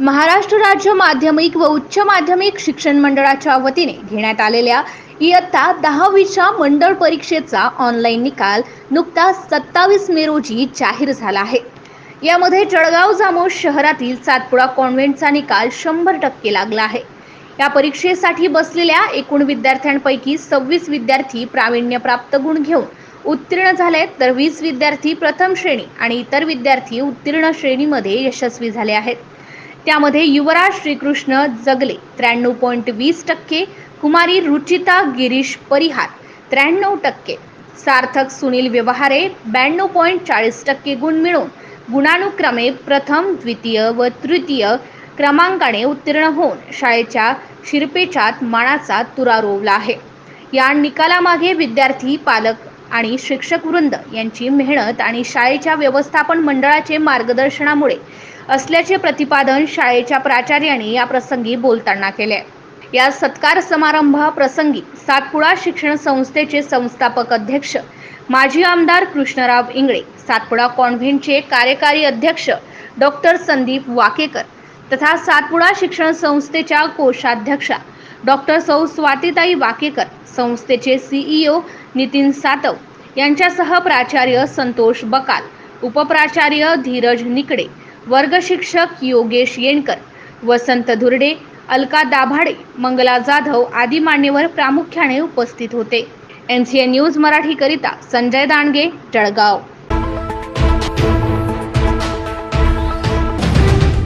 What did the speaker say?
महाराष्ट्र राज्य माध्यमिक व उच्च माध्यमिक शिक्षण मंडळाच्या वतीने घेण्यात आलेल्या इयत्ता दहावीच्या मंडळ परीक्षेचा ऑनलाईन निकाल नुकताच सत्तावीस मे रोजी जाहीर झाला आहे. यामध्ये जळगाव जामोद शहरातील सातपुडा कॉन्व्हेंटचा निकाल शंभर टक्के लागला आहे. या परीक्षेसाठी बसलेल्या एकूण विद्यार्थ्यांपैकी सव्वीस विद्यार्थी प्रावीण्यप्राप्त गुण घेऊन उत्तीर्ण झाले तर वीस विद्यार्थी प्रथम श्रेणी आणि इतर विद्यार्थी उत्तीर्ण श्रेणीमध्ये यशस्वी झाले आहेत. त्यामध्ये युवराज श्रीकृष्ण जगले त्र्याण्णव पॉईंट वीस टक्के कुमारी रुचिता गिरीश परिहार त्र्याण्णव टक्के. सार्थक सुनील व्यवहारे ब्याण्णव पॉईंट चाळीस टक्के गुण मिळवून गुणानुक्रमे प्रथम द्वितीय व तृतीय क्रमांकाने उत्तीर्ण होऊन शाळेच्या शिरपेचात मानाचा तुरा रोवला आहे. या निकालामागे विद्यार्थी पालक आणि शिक्षक वृंद यांची मेहनत आणि शाळेच्या व्यवस्थापन मंडळाचे मार्गदर्शनामुळे असल्याचे प्रतिपादन शाळेच्या प्राचार्यांनी या प्रसंगी बोलताना केले. या सत्कार समारंभ प्रसंगी सातपुडा शिक्षण संस्थेचे संस्थापक अध्यक्ष माजी आमदार कृष्णराव इंगळे सातपुडा कॉन्व्हेंटचे कार्यकारी अध्यक्ष डॉक्टर संदीप वाकेकर तथा सातपुडा शिक्षण संस्थेच्या कोषाध्यक्षा डॉक्टर सौ स्वातीताई वाकेकर संस्थेचे सीईओ नितीन सातव यांच्यासह प्राचार्य संतोष बकाल उपप्राचार्य धीरज निकडे वर्गशिक्षक योगेश येणकर वसंत धुर्डे अलका दाभाडे मंगला जाधव आदी मान्यवर प्रामुख्याने उपस्थित होते. एन सी एन न्यूज मराठीकरिता संजय दांडगे जळगाव.